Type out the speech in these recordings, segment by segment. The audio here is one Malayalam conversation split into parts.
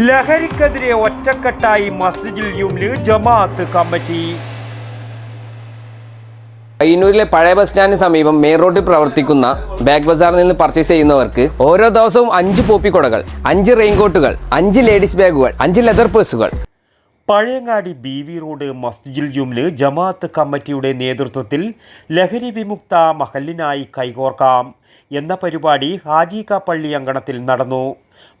ലഹരിക്കെതിരെ ഒറ്റക്കെട്ടായി മസ്ജിദുൽ യുംൽ ജമാഅത്ത് കമ്മിറ്റി. പയ്യന്നൂരിലെ പഴയ ബസ് സ്റ്റാൻഡിന് സമീപം മെയിൻ റോഡിൽ പ്രവർത്തിക്കുന്ന ബാഗ് ബസാറിൽ നിന്ന് പർച്ചേസ് ചെയ്യുന്നവർക്ക് ഓരോ ദിവസവും അഞ്ച് പോപ്പിക്കുടകൾ അഞ്ച് റെയിൻകോട്ടുകൾ അഞ്ച് ലേഡീസ് ബാഗുകൾ അഞ്ച് ലെതർ പേഴ്സുകൾ. പഴയങ്ങാടി ബി വി റോഡ് മസ്ജിദുൽ ജുംൽ ജമാഅത്ത് കമ്മിറ്റിയുടെ നേതൃത്വത്തിൽ ലഹരി വിമുക്ത മഹലിനായി കൈകോർക്കാം. എന്ന പരിപാടി ഹാജിക പള്ളി അങ്കണത്തിൽ നടന്നു.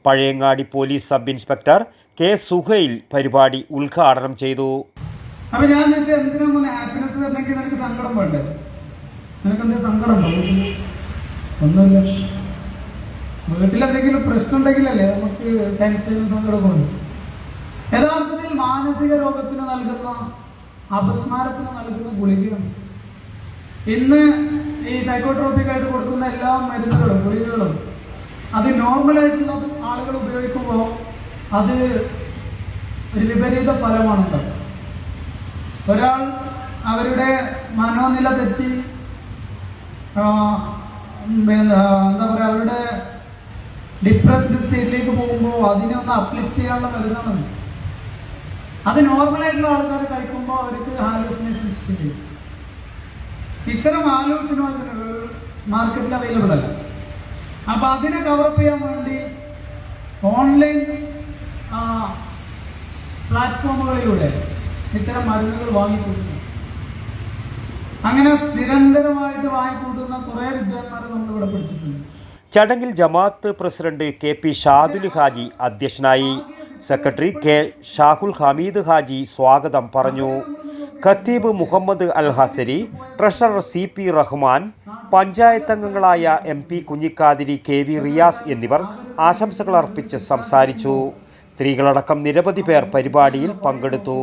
Pazhayangadi police sub inspector K Suhail പരിപാടി ഉദ്ഘാടനം ചെയ്തു. അപ്പൊ ഞാൻ ഹാപ്പിനെസ് വരണമെങ്കിൽ നിനക്ക് സങ്കടം വേണ്ടേ? നിനക്ക് എന്തെങ്കിലും സങ്കടം ഒന്നുമില്ല. വീട്ടിൽ എന്തെങ്കിലും പ്രശ്നം ഉണ്ടെങ്കിലല്ലേ നമുക്ക് ടെൻഷനും സങ്കടമൊക്കെ യഥാർത്ഥത്തിൽ മാനസിക രോഗത്തിന് നൽകുന്ന അപസ്മാരത്തിന് നൽകുന്ന ഗുളികയാണ്. ഇന്ന് ഈ സൈക്കോട്രോപിക് ആയിട്ട് കൊടുക്കുന്ന എല്ലാ മരുന്നുകളും ഗുളികകളും അത് നോർമലായിട്ടുള്ള ആളുകൾ ഉപയോഗിക്കുമ്പോൾ അത് ഒരു വിപരീത ഫലമാണ് ഒരാൾ അവരുടെ മനോനില തെറ്റി എന്താ പറയുക അവരുടെ ഡിപ്രസ്ഡ് സ്റ്റേറ്റിലേക്ക് പോകുമ്പോൾ അതിനെ ഒന്ന് അപ്ലിഫ്റ്റ് ചെയ്യാനുള്ള മരുന്നാണ് അത് നോർമലായിട്ടുള്ള ആൾക്കാർ കഴിക്കുമ്പോൾ അവർക്ക് ഹാലൂസിനേഷൻസ് ചെയ്യും. ഇത്തരം ആലോചന മാർക്കറ്റിൽ അവൈലബിൾ അല്ല. അപ്പൊ അതിനെ കവറപ്പ് ചെയ്യാൻ വേണ്ടി ഓൺലൈൻ പ്ലാറ്റ്ഫോമുകളിലൂടെ ഇത്തരം മരുന്നുകൾ വാങ്ങിക്കൂട്ടുന്നു. അങ്ങനെ നിരന്തരമായിട്ട് വാങ്ങിക്കൂട്ടുന്ന കുറെ വിദ്വാൻമാരെ നമ്മൾ ഇവിടെ പഠിച്ചിട്ടുണ്ട്. ചടങ്ങിൽ ജമാഅത്ത് president K P Shadul Haji അധ്യക്ഷനായി സെക്രട്ടറി കെ ഷാഹുൽ ഹമീദ് ഹാജി സ്വാഗതം പറഞ്ഞു. ഖത്തീബ് Muhammad Al Hasari treasurer C P Rahman panchayat അംഗങ്ങളായ M P Kunhikathiri K V Riyas എന്നിവർ ആശംസകൾ അർപ്പിച്ച് സംസാരിച്ചു. സ്ത്രീകളടക്കം നിരവധി പേർ പരിപാടിയിൽ പങ്കെടുത്തു.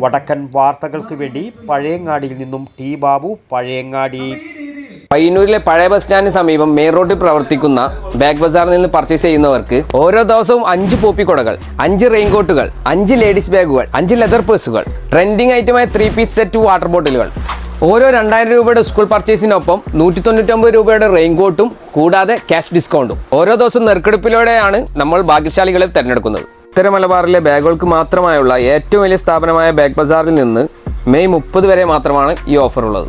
വടക്കൻ വാർത്തകൾക്ക് വേണ്ടി പഴയങ്ങാടിയിൽ നിന്നും ടി. ബാബു പഴയങ്ങാടി. പയ്യന്നൂരിലെ പഴയ ബസ് സ്റ്റാൻഡിന് സമീപം മെയിൻ റോഡിൽ പ്രവർത്തിക്കുന്ന ബാഗ് ബസാറിൽ നിന്ന് പർച്ചേസ് ചെയ്യുന്നവർക്ക് ഓരോ ദിവസവും അഞ്ച് പോപ്പിക്കൊടകൾ അഞ്ച് റെയിൻകോട്ടുകൾ അഞ്ച് ലേഡീസ് ബാഗുകൾ അഞ്ച് ലെതർ പേഴ്സുകൾ ട്രെൻഡിങ് ഐറ്റമായ ത്രീ പീസ് സെറ്റ് വാട്ടർ ബോട്ടിലുകൾ ഓരോ രണ്ടായിരം രൂപയുടെ സ്കൂൾ പർച്ചേസിനൊപ്പം നൂറ്റി തൊണ്ണൂറ്റൊമ്പത് രൂപയുടെ റെയിൻകോട്ടും കൂടാതെ ക്യാഷ് ഡിസ്കൗണ്ടും ഓരോ ദിവസവും നെറുക്കെടുപ്പിലൂടെയാണ് നമ്മൾ ഭാഗ്യശാലികളെ തിരഞ്ഞെടുക്കുന്നത്. ഉത്തര മലബാറിലെ ബാഗുകൾക്ക് മാത്രമായുള്ള ഏറ്റവും വലിയ സ്ഥാപനമായ ബാഗ് ബസാറിൽ നിന്ന് മെയ് മുപ്പത് വരെ മാത്രമാണ് ഈ ഓഫർ ഉള്ളത്.